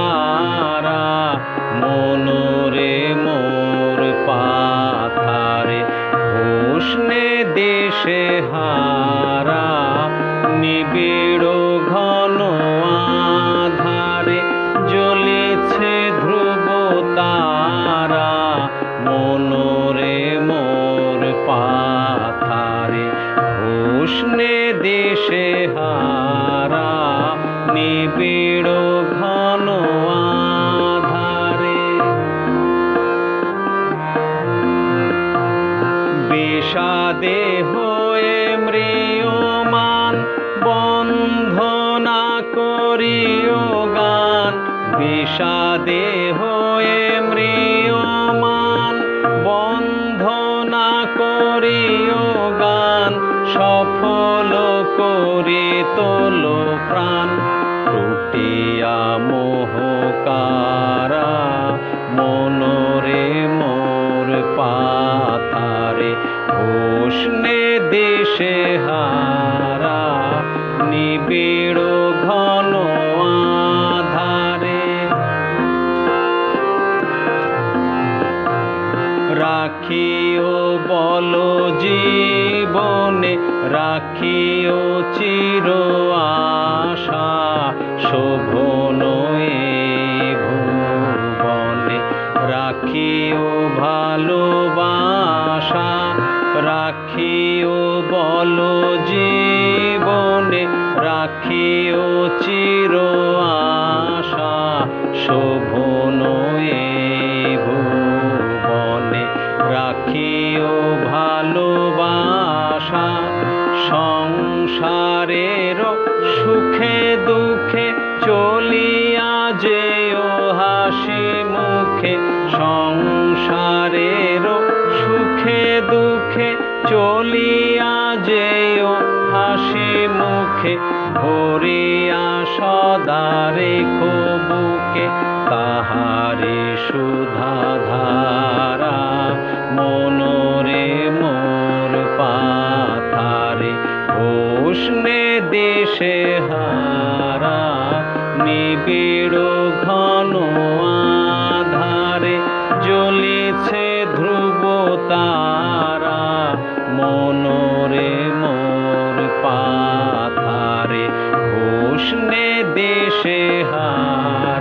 তারা মনোরে মোর পাথারে উষ্ণে দেশে হারা, নিবিড় ঘন আধারে জ্বলেছে ধ্রুব তারা, মনোরে মোর পাথারে উষ্ণে দেশে হারা, নিবিড় হয়ে ম্রিয়মান বন্ধ না করিও গান, সফল করি তোল প্রাণ। টুটিয়া মোহকারা, মনোরে মোর পাতারে হোসনে দেশে হারা নিবে রাখিও বল জীবনে রাখিও চির আশা, শোভন ভুবনে। রাখিও ভালোবাসা, রাখিও, বল জীবনে রাখিও চির সংসারের সুখে দুঃখে চলিয়া যেও হাসি মুখে। সংসারের সুখে দুঃখে চলিয়া যেও হাসি মুখে। ভরিয়া সদা রেখো उष्णे देशे हार